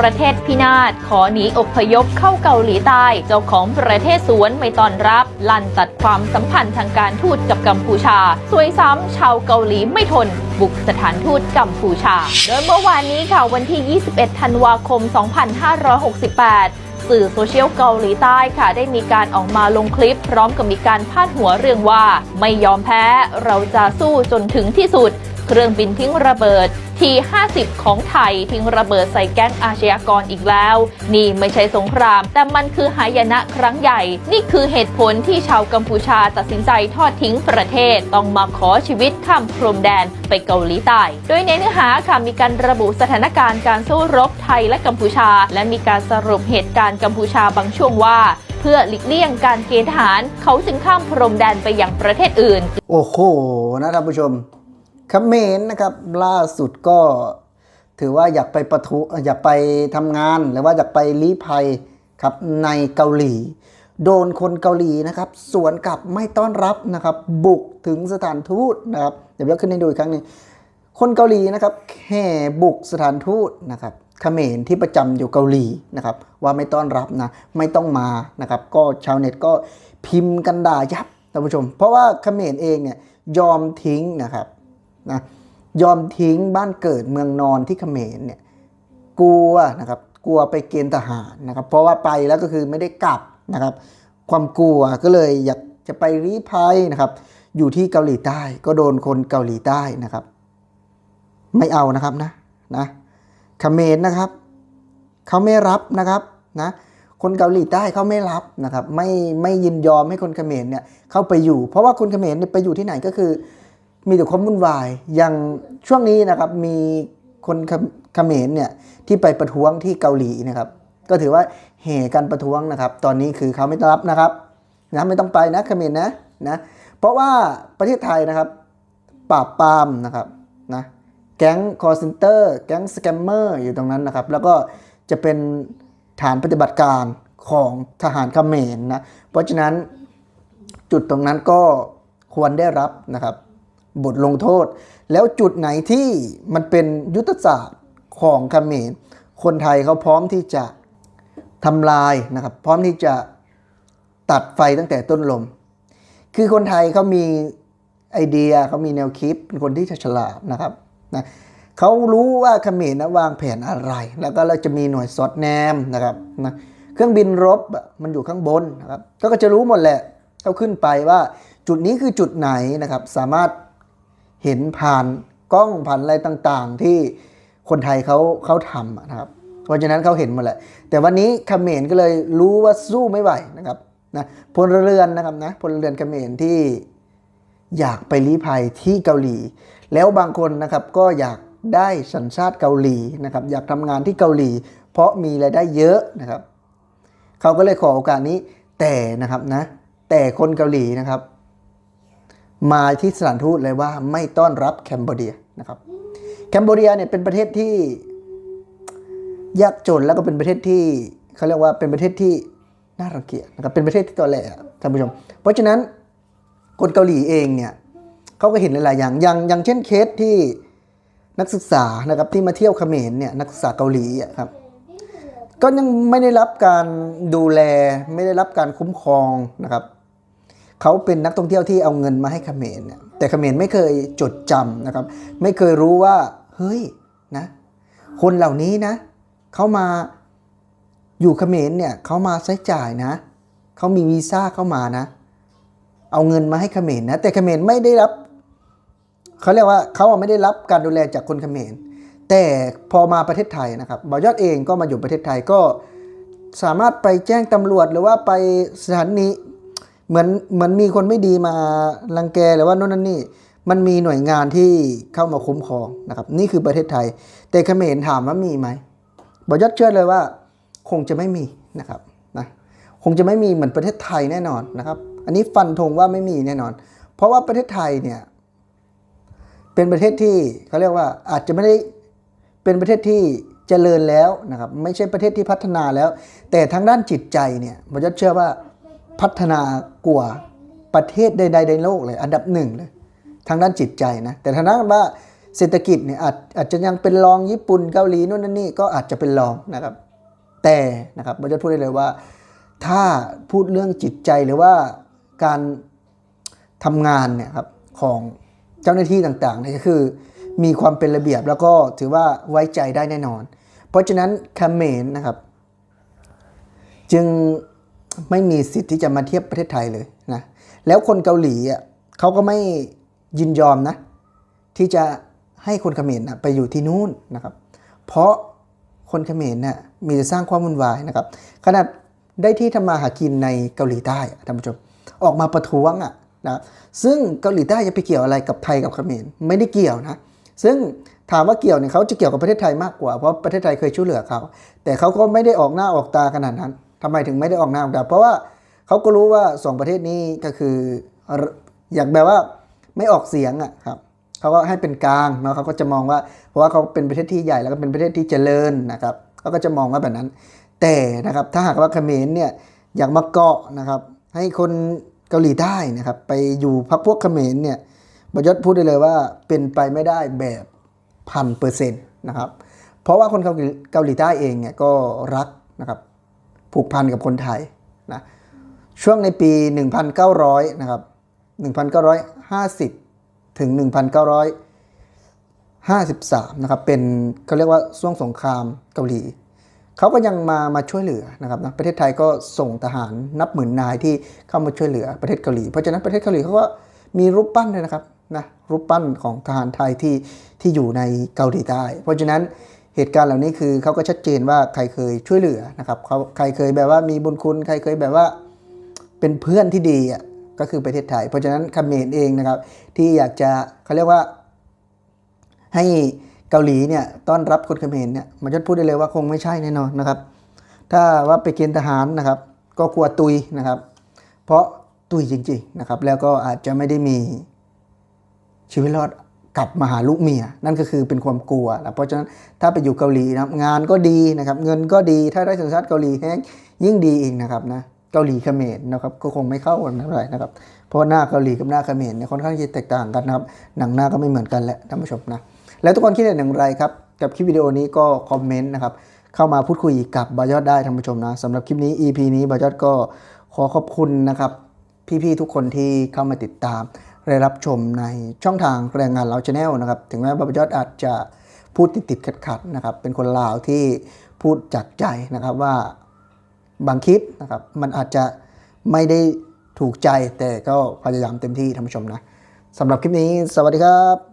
ประเทศพินาศ ขอหนีอพยพเข้าเกาหลีใต้ เจ้าของประเทศสวนไม่ต้อนรับ ลั่นตัดความสัมพันธ์ทางการทูตกับกัมพูชา สวยซ้ำชาวเกาหลีไม่ทน บุกสถานทูตกัมพูชา โดยเมื่อวานนี้ค่ะวันที่ 21 ธันวาคม 2568สื่อโซเชียลเกาหลีใต้ค่ะ ได้มีการออกมาลงคลิป พร้อมกับมีการพาดหัวเรื่องว่า ไม่ยอมแพ้เราจะสู้จนถึงที่สุด เครื่องบินทิ้งระเบิดที50 ของไทยทิ้งระเบิดใส่แก๊งอาชญากรอีกแล้ว นี่ไม่ใช่สงคราม แต่มันคือหายนะครั้งใหญ่ นี่คือเหตุผลที่ชาวกัมพูชาตัดสินใจทอดทิ้งประเทศ ต้องมาขอชีวิตข้ามพรมแดนไปเกาหลีใต้ โดยในเนื้อหาค่ะมีการระบุสถานการณ์การสู้รบไทยและกัมพูชา และมีการสรุปเหตุการณ์กัมพูชาบางช่วงว่า เพื่อหลีกเลี่ยงการเกณฑ์ทหาร เขาจึงข้ามพรมแดนไปยังประเทศอื่น โอ้โหนะท่านผู้ชม เขมรนะครับล่าสุดก็ถือว่าอยากไปประทุอยากไปทำงานหรือว่าอยากไปลี้ภัยครับในเกาหลี โดนคนเกาหลีนะครับ สวนกลับไม่ต้อนรับนะครับ บุกถึงสถานทูตนะครับ เดี๋ยวยกขึ้นให้ดูอีกครั้งนึงคนเกาหลีนะครับแห่บุกสถานทูตนะครับเขมรที่ประจำอยู่เกาหลีนะครับ ว่าไม่ต้อนรับนะไม่ต้องมานะครับ ก็ชาวเน็ตก็พิมพ์กันด่ายับท่านผู้ชม เพราะว่าเขมรเองเนี่ยยอมทิ้งนะครับ นะยอมทิ้งบ้านเกิดเมืองนอนที่เขมรเนี่ยกลัวนะครับกลัวไปเกณฑ์ทหารนะครับ เพราะว่าไปแล้วก็คือไม่ได้กลับนะครับ ความกลัวก็เลยอยากจะไปรีภัยนะครับ อยู่ที่เกาหลีใต้ก็โดนคนเกาหลีใต้นะครับ ไม่เอานะครับนะนะเขมรนะครับเขาไม่รับนะครับนะคนเกาหลีใต้เขาไม่รับนะครับ ไม่ไม่ยินยอมให้คนเขมรเนี่ยเข้าไปอยู่ เพราะว่าคนเขมรเนี่ยไปอยู่ที่ไหนก็คือ มีแต่ความวุ่นวาย อย่างช่วงนี้นะครับมีคนเขมรเนี่ยที่ไปประท้วงที่เกาหลีนะครับ ก็ถือว่าแห่กันประท้วงนะครับ ตอนนี้คือเขาไม่ต้อนรับนะครับนะไม่ต้องไปนะเขมรนะนะ เพราะว่าประเทศไทยนะครับปราบปรามนะครับนะแก๊งคอร์เซนเตอร์แก๊งสแกมเมอร์อยู่ตรงนั้นนะครับ แล้วก็จะเป็นฐานปฏิบัติการของทหารเขมรนะเพราะฉะนั้นจุดตรงนั้นก็ควรได้รับนะครับ บทลงโทษ แล้วจุดไหนที่มันเป็นยุทธศาสตร์ของเขมรคนไทยเขาพร้อมที่จะทำลายนะครับ พร้อมที่จะตัดไฟตั้งแต่ต้นลม คือคนไทยเขามีไอเดียเขามีแนวคิดเป็นคนที่ฉลาดนะครับนะเขารู้ว่าเขมรนะวางแผนอะไร แล้วก็เราจะมีหน่วยสอดแนมนะครับนะเครื่องบินรบมันอยู่ข้างบนนะครับก็ก็จะรู้หมดแหละเขาขึ้นไปว่าจุดนี้คือจุดไหนนะครับ สามารถ เห็นผ่านกล้องผ่านอะไรต่างๆ ที่คนไทยเขาเขาทำนะครับ เพราะฉะนั้นเขาเห็นหมดแหละ แต่วันนี้เขมรก็เลยรู้ว่าสู้ไม่ไหวนะครับนะพลเรือนนะครับนะพลเรือนเขมรที่อยากไปลี้ภัยที่เกาหลี แล้วบางคนนะครับก็อยากได้สัญชาติเกาหลีนะครับ อยากทำงานที่เกาหลี เพราะมีรายได้เยอะนะครับเขาก็เลยขอโอกาสนี้แต่นะครับนะแต่คนเกาหลีนะครับ มาที่สถานทูตเลยว่าไม่ต้อนรับแคนเบเดียนะครับแคนเบเดียเนี่ยเป็นประเทศที่ยากจนแล้วก็เป็นประเทศที่เขาเรียกว่าเป็นประเทศที่น่ารังเกียจนะครับเป็นประเทศที่ตอแหลอะท่านผู้ชม เพราะฉะนั้นคนเกาหลีเองเนี่ยเขาก็เห็นหลาย ๆ อย่างอย่างอย่างเช่นเคสที่นักศึกษานะครับที่มาเที่ยวเขมรเนี่ยนักศึกษาเกาหลีอะครับก็ยังไม่ได้รับการดูแลไม่ได้รับการคุ้มครองนะครับ เขาเป็นนักท่องเที่ยวที่เอาเงินมาให้เขมรเนี่ยแต่เขมรไม่เคยจดจำนะครับ ไม่เคยรู้ว่า เฮ้ยนะคนเหล่านี้นะเขามาอยู่เขมรเนี่ยเขามาใช้จ่ายนะเขามีวีซ่าเข้ามานะ เอาเงินมาให้เขมรนะแต่เขมรไม่ได้รับเขาเรียกว่าเขาไม่ได้รับการดูแลจากคนเขมรแต่พอมาประเทศไทยนะครับบอยอดเองก็มาอยู่ประเทศไทยก็สามารถไปแจ้งตำรวจหรือว่าไปสถานี เหมือนเหมือนมีคนไม่ดีมารังแกหรือว่าโน่นนั่นนี่ มันมีหน่วยงานที่เข้ามาคุ้มครองนะครับ นี่คือประเทศไทย แต่เขมรถามว่ามีไหมบอกยอดเชื่อเลยว่า คงจะไม่มีนะครับนะคงจะไม่มีเหมือนประเทศไทยแน่นอนนะครับ อันนี้ฟันธงว่าไม่มีแน่นอน เพราะว่าประเทศไทยเนี่ยเป็นประเทศที่เขาเรียกว่าอาจจะไม่ได้เป็นประเทศที่เจริญแล้วนะครับ ไม่ใช่ประเทศที่พัฒนาแล้ว แต่ทางด้านจิตใจเนี่ยผมจะเชื่อว่า พัฒนากว่าประเทศใด ๆ ในโลกเลย อันดับหนึ่งเลย ทางด้านจิตใจนะ แต่ทางด้านว่าเศรษฐกิจเนี่ยอาจอาจจะยังเป็นรองญี่ปุ่นเกาหลีนู่นนั่นนี่ก็อาจจะเป็นรองนะครับ แต่นะครับบรรจะพูดได้เลยว่า ถ้าพูดเรื่องจิตใจหรือว่าการทำงานเนี่ยครับของเจ้าหน้าที่ต่างๆเนี่ยก็คือมีความเป็นระเบียบแล้วก็ถือว่าไว้ใจได้แน่นอน เพราะฉะนั้นเขมรนะครับ จึง ไม่มีสิทธิ์ที่จะมาเทียบประเทศไทยเลยนะแล้วคนเกาหลีอะเขาก็ไม่ยินยอมนะ ที่จะให้คนเขมรนะไปอยู่ที่นู่นนะครับ เพราะคนเขมรน่ะมีแต่สร้างความวุ่นวายนะครับ ขนาดได้ที่ทำมาหากินในเกาหลีใต้อะท่านผู้ชมออกมาประท้วงอะนะซึ่งเกาหลีใต้จะไปเกี่ยวอะไรกับไทยกับเขมรไม่ได้เกี่ยวนะ ซึ่งถามว่าเกี่ยวเนี่ยเขาจะเกี่ยวกับประเทศไทยมากกว่าเพราะประเทศไทยเคยช่วยเหลือเขา แต่เขาก็ไม่ได้ออกหน้าออกตาขนาดนั้น ทำไมถึงไม่ได้ออกนาออกตาเพราะว่าเขาก็รู้ว่าสองประเทศนี้ก็คืออยากแบบว่าไม่ออกเสียงอะครับเขาก็ให้เป็นกลางเนาะเขาก็จะมองว่า เพราะว่าเขาเป็นประเทศที่ใหญ่แล้วก็เป็นประเทศที่เจริญนะครับเขาก็จะมองว่าแบบนั้น แต่นะครับถ้าหากว่าเขมรเนี่ยอยากมาเกาะนะครับให้คนเกาหลีใต้นะครับไปอยู่พักพวกเขมรเนี่ยบยศพูดได้เลยว่าเป็นไปไม่ได้แบบพันเปอร์เซ็นต์นะครับเพราะว่าคนเกาหลีเกาหลีใต้เองเนี่ยก็รักนะครับ ผูกพันกับคนไทยนะช่วงในปี 1,900 นะครับ 1,950 ถึง 1,953 นะครับ เป็นเขาเรียกว่าช่วงสงครามเกาหลี เขาก็ยังมามาช่วยเหลือนะครับนะประเทศไทยก็ส่งทหารนับหมื่นนายที่เข้ามาช่วยเหลือประเทศเกาหลี เพราะฉะนั้นประเทศเกาหลีเขาก็มีรูปปั้นเลยนะครับนะรูปปั้นของทหารไทยที่ที่อยู่ในเกาหลีใต้ เพราะฉะนั้น เหตุการณ์เหล่านี้คือเขาก็ชัดเจนว่าใครเคยช่วยเหลือนะครับเขาใครเคยแบบว่ามีบุญคุณ ใครเคยแบบว่าเป็นเพื่อนที่ดีอะก็คือประเทศไทย เพราะฉะนั้นเมรเองนะครับ ที่อยากจะเขาเรียกว่า ให้เกาหลีเนี่ยต้อนรับคนเขมรเนี่ยมันจะพูดได้เลยว่าคงไม่ใช่แน่นอนนะครับ ถ้าว่าไปเกณฑ์ทหารนะครับ ก็กลัวตุยนะครับ เพราะตุยจริง ๆนะครับ แล้วก็อาจจะไม่ได้มีชีวิตรอด กลับมาหาลูกเมีย นั่นก็คือเป็นความกลัวนะเพราะฉะนั้นถ้าไปอยู่เกาหลีนะครับงานก็ดีนะครับ เงินก็ดีถ้าได้สัญชาติเกาหลีแฮงยิ่งดีเองนะครับนะเกาหลีเขมรนะครับก็คงไม่เข้ากันเท่าไหร่นะครับเพราะหน้าเกาหลีกับหน้าเขมรเนี่ยค่อนข้างจะแตกต่างกันนะครับหนังหน้าก็ไม่เหมือนกันแหละท่านผู้ชมนะแล้วทุกคนคิดเห็นอย่างไรครับกับคลิปวิดีโอนี้ก็คอมเมนต์นะครับเข้ามาพูดคุยกับบายอดได้ท่านผู้ชมนะสำหรับคลิปนี้ EP นี้บายอดก็ขอขอบคุณนะครับพี่ๆทุกคนที่เข้ามาติดตาม ได้รับชมในช่องทางแรงงานเราชาแนลนะครับ ถึงแม้บายอดอาจจะพูดติดติดขัดขัดนะครับ เป็นคนลาวที่พูดจากใจนะครับว่าบางคลิปนะครับมันอาจจะไม่ได้ถูกใจแต่ก็พยายามเต็มที่ท่านผู้ชมนะสำหรับคลิปนี้ สวัสดีครับ